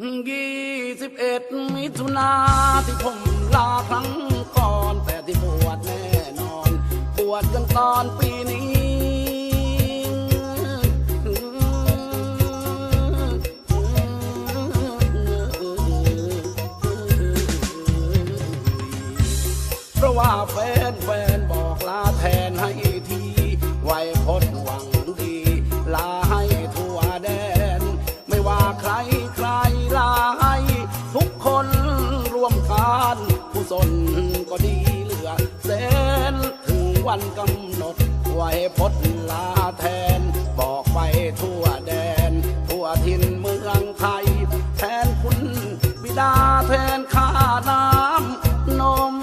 ยี่สิบเอ็ดมิถุนาที่ผมลาครั้งก่อน แต่ที่บวชแน่นอน บวชกันตอนปีนี้เพราะว่าแพดลาแทน บอกไปทั่วแดน ทั่วถิ่นเมืองไทย แทนคุณบิดาแทนข้าน้ำนม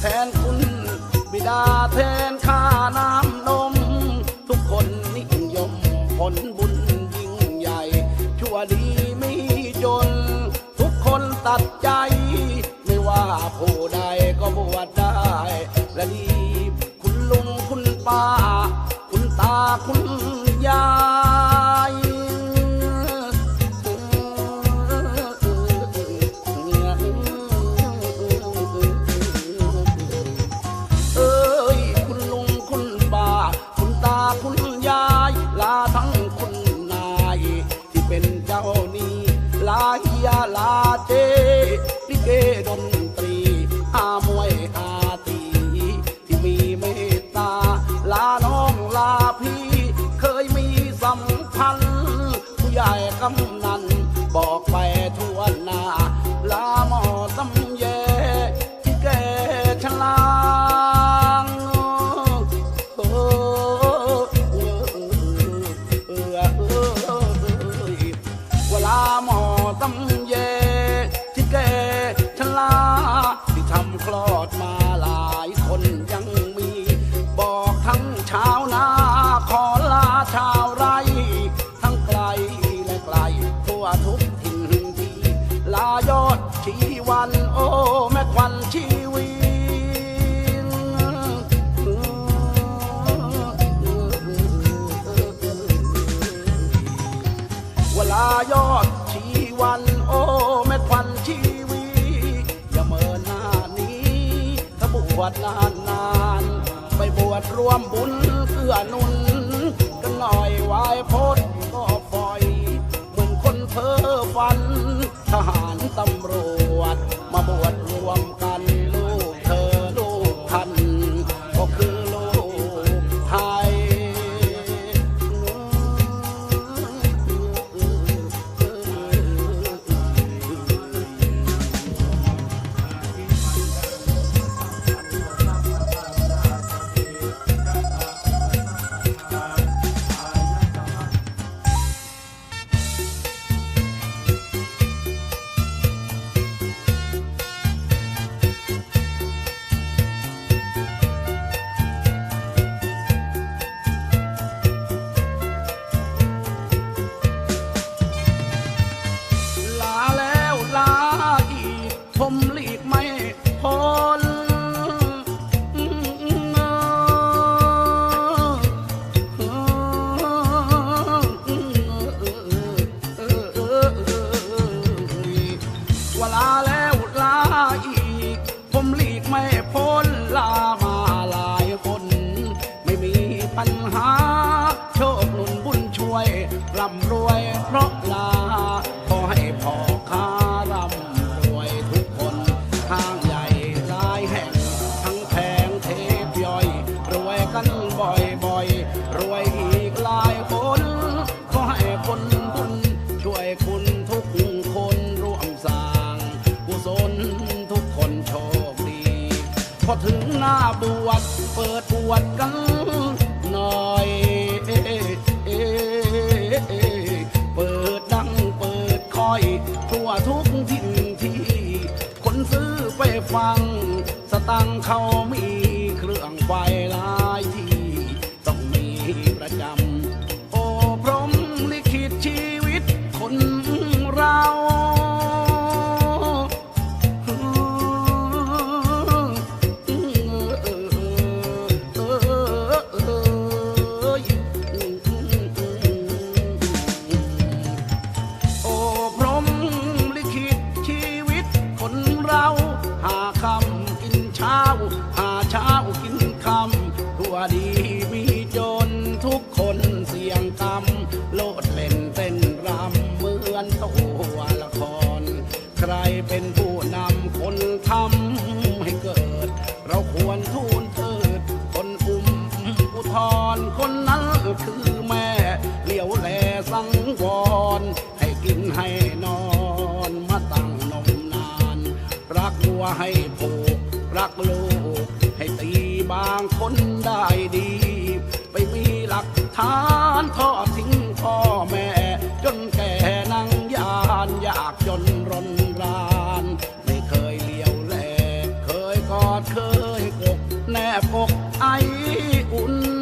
แทนคุณบิดาแทนข้าน้ำนม ทุกคนนิยมผลบุญยิ่งใหญ่ ชั่วที่ ตัดใจ ไม่ว่าผู้ใดก็บวชได้และนี่ ลิเดมาหลายคนยังมี บอกทั้งชาวนาขอลาชาวไร่ทั้งไกลและไกลทั่วทุกถิ่นที่ลายอดชีวันโอ้แม่ วชนานนานๆไปบวชรวมบุญเกื้อนุน กันหน่อยวายพดก็ปล่อย เหมือนคนเพ้อฝันทหารตำรวจ ร่ำรวยเพราะลา ขอให้พ่อค้าร่ำรวยทุกคนทางใหญ่หลายแห่ง ทั้งแพงเทปย่อย รวยกันบ่อยๆรวยอีกหลายคน ขอให้คนบุญช่วยคุณทุกคนร่วมสร้างกุศลทุกคนโชคดี พอถึงหน้าบวชเปิดบวชกันหน่อย ทั่วทุกทิ่นที่ คนซื้อไปฟัง สตังเขามีเครื่องไฟหลา ดีมีจนทุกคนเสียงกำโลดเล่นเต้นรำเหมือนตัวละคร ใครเป็นผู้นำคนทำให้เกิด เราควรทูลเกิด คนอุ้มอุทธรคนนั้นคือแม่เลี้ยวแลสังวร ให้กินให้นอนมาตั้งนมนาน รักวัวให้ผูกรักลูกให้ตีบางคนได้ กอดเคยอกแนบอกไออุ่น